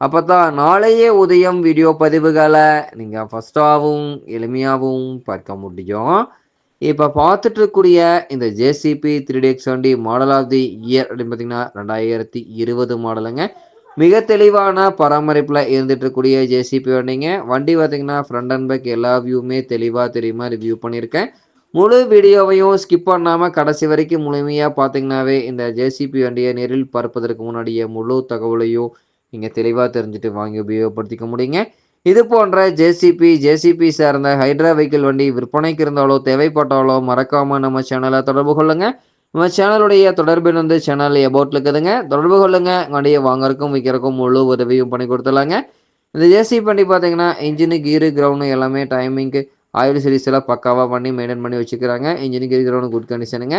அப்போ தான் நாளையே உதயம் வீடியோ பதிவுகளை நீங்கள் ஃபஸ்ட்டாகவும் எளிமையாகவும் பார்க்க முடியும். இப்போ பார்த்துட்டு இருக்கக்கூடிய இந்த ஜேசிபி த்ரீ டி எக்ஸ் வண்டி மாடல் ஆஃப் தி இயர் அப்படின்னு பார்த்தீங்கன்னா ரெண்டாயிரத்தி இருபது மாடலுங்க. மிக தெளிவான பராமரிப்பில் இருந்துட்டு இருக்கக்கூடிய ஜேசிபி வண்டிங்க வண்டி பார்த்தீங்கன்னா ஃப்ரண்ட் அண்ட் பேக் எல்லா வியூவுமே தெளிவாக தெரியுமா ரிவ்யூ பண்ணியிருக்கேன். முழு வீடியோவையும் ஸ்கிப் பண்ணாமல் கடைசி வரைக்கும் முழுமையாக பார்த்தீங்கன்னாவே இந்த ஜேசிபி வண்டியை நேரில் பார்ப்பதற்கு முன்னாடியே முழு தகவலையும் நீங்கள் தெளிவாக தெரிஞ்சுட்டு வாங்கி உபயோகப்படுத்திக்க முடியுங்க. இது போன்ற ஜேசிபி ஜேசிபி சார்ந்த ஹைட்ரா வெஹிக்கிள் வண்டி விற்பனைக்கு இருந்தாலோ தேவைப்பட்டாலோ மறக்காமல் நம்ம சேனலை தொடர்பு கொள்ளுங்க. நம்ம சேனலுடைய தொடர்பின் வந்து சேனல் எபோட்டில் இருக்குதுங்க. தொடர்பு கொள்ளுங்கள் வண்டியை வாங்குறதுக்கும் விற்கிறக்கும் முழு உதவியும் பண்ணி கொடுத்துலாங்க இந்த ஜேசிபி வண்டி பார்த்தீங்கன்னா இன்ஜினு கீரு கிரவுண்டு எல்லாமே டைமிங்க்கு ஆயில் சீரிஸ் எல்லாம் பக்காவாக பண்ணி மெயின்டைன் பண்ணி வச்சுக்கிறாங்க. இன்ஜின் கீரு கிரவுண்டு குட் கண்டிஷனுங்க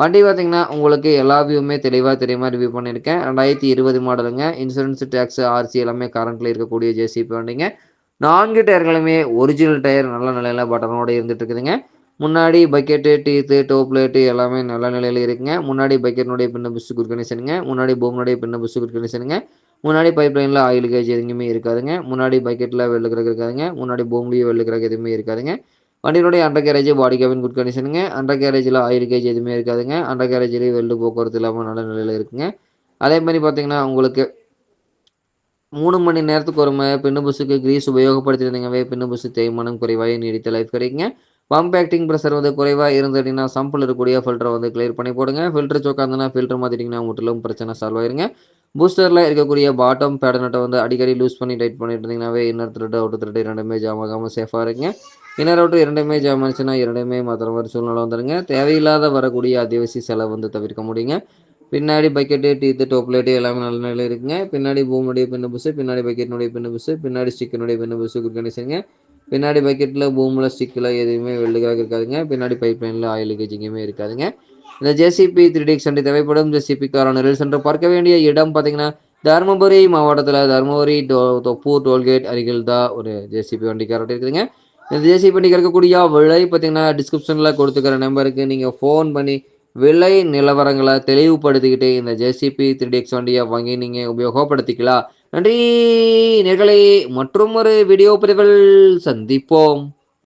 வண்டி பார்த்தீங்கன்னா உங்களுக்கு எல்லா வியூவுமே தெளிவாக தெரியுமா ரிவ்யூ பண்ணியிருக்கேன். ரெண்டாயிரத்தி இருபது மாடலுங்க. இன்சூரன்ஸ் டேக்ஸ் ஆர்சி எல்லாமே கரண்ட்டில் இருக்கக்கூடிய ஜேசிபி வண்டிங்க. நான்கு டயர்களுமே ஒரிஜினல் டயர் நல்ல நிலையில் பட்டனோட இருந்துட்டு இருக்குதுங்க. முன்னாடி பக்கெட்டு டீத்து டோப் லைட்டு எல்லாமே நல்ல நிலையில் இருக்குங்க. முன்னாடி பக்கெட்னுடைய பின்ன புஷ் குட் கண்டிஷனுங்க முன்னாடி பூமினுடைய பின்ன புஷ் குட் கண்டிஷனுங்க முன்னாடி பைப் லைனில் ஆயில் கேஜ் எதுவுமே இருக்காதுங்க. முன்னாடி பக்கெட்டில் வெள்ளு கிரக இருக்காதுங்க. முன்னாடி பூம்லேயும் வெள்ளு கிரக எதுவுமே இருக்காதுங்க. வண்டியினுடைய under carriage body cabin good கண்டிஷனுங்க under கேரேஜில் ஆயில் கேஜ் எதுவுமே இருக்காதுங்க. அண்டர் கேரேஜ்லேயும் வெள்ளு போக்குவரத்து இல்லாமல் நல்ல நிலையில் இருக்குங்க. அதே மாதிரி பார்த்தீங்கன்னா உங்களுக்கு மூணு மணி நேரத்துக்கு ஒரு பின்னு புஷுக்கு கிரீஸ் உபயோகப்படுத்தியிருந்தீங்கவே பின்னு புஷு தேய்மானம் குறைவாக நீடித்த லைஃப் கிடைக்குங்க. பம்ப் ஆக்டிங் ப்ரெஷர் வந்து குறைவாக இருந்து அப்படின்னா இருக்கக்கூடிய ஃபில்டரை வந்து கிளியர் பண்ணி போடுங்க. ஃபில்டர் சோக்காந்துன்னா ஃபில்டர் மாற்றிட்டிங்கன்னா முற்றிலும் பிரச்சனை சால்வ் ஆயிருங்க. பூஸ்டரில் இருக்கக்கூடிய பாட்டம் பேடனட்டை வந்து அடிக்கடி லூஸ் பண்ணி டைட் பண்ணிட்டு இருந்தீங்கன்னாவே இன்னர் த்ரெட் அவுட் த்ரெட் இரண்டுமே ஜாம் ஆகாமல் சேஃபாக இருக்குங்க இன்னர் அவுட்டர் இரண்டுமே ஜாம் இரண்டுமே மாத்திர மாதிரி சூழ்நிலை வந்துடுங்க தேவையில்லாத வரக்கூடிய அத்தியாவசிய செலவு வந்து தவிர்க்க முடியுங்க. பின்னாடி பக்கெட்டு டீத்து டோப்லேட்டு எல்லாமே நல்ல நிலையில் இருக்குங்க. பின்னாடி பூமுடைய பின்னு புஸ்ஸு பின்னாடி பக்கெட்டினுடைய பின்னு புஸ்ஸு பின்னாடி ஸ்டிக்கினுடைய பின்னு புஸ்ஸு குட் பின்னாடி பக்கெட்டில் பூமில் ஸ்டிக்கில் எதுவுமே வெள்ளுக்காக இருக்காதுங்க. பின்னாடி பைப் லைனில் ஆயில் லீக்கேஜ் எங்கேயுமே இருக்காதுங்க. இந்த ஜேசிபி த்ரீ டிஎக்ஸ் வண்டி தேவைப்படும். ஜேசிபிக்காரான நெல் சென்று பார்க்க வேண்டிய இடம் பார்த்தீங்கன்னா தருமபுரி மாவட்டத்தில் தருமபுரி டோ தொப்பூர் டோல்கேட் அருகில் தான் ஒரு ஜேசிபி வண்டி கரெக்டாக இருக்குதுங்க. இந்த தேசிய வண்டிக்கு இருக்கக்கூடிய விலை பார்த்தீங்கன்னா டிஸ்கிரிப்ஷனில் கொடுத்துக்கிற நம்பருக்கு நீங்கள் ஃபோன் பண்ணி விலை நிலவரங்களை தெளிவுபடுத்திக்கிட்டு இந்த ஜேசிபி த்ரீ டிஎக்ஸ் வண்டியை வாங்கி நீங்கள் உபயோகப்படுத்திக்கலாம். நன்றி நேர்களே மற்றும் ஒரு வீடியோ பதிவில் சந்திப்போம்.